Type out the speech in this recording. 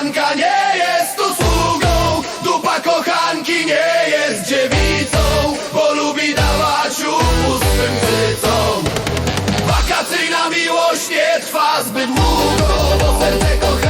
Kochanka nie jest usługą Dupa kochanki nie jest dziewicą Bo lubi dawać ust swym Wakacyjna miłość nie trwa zbyt długo Bo serce kochanki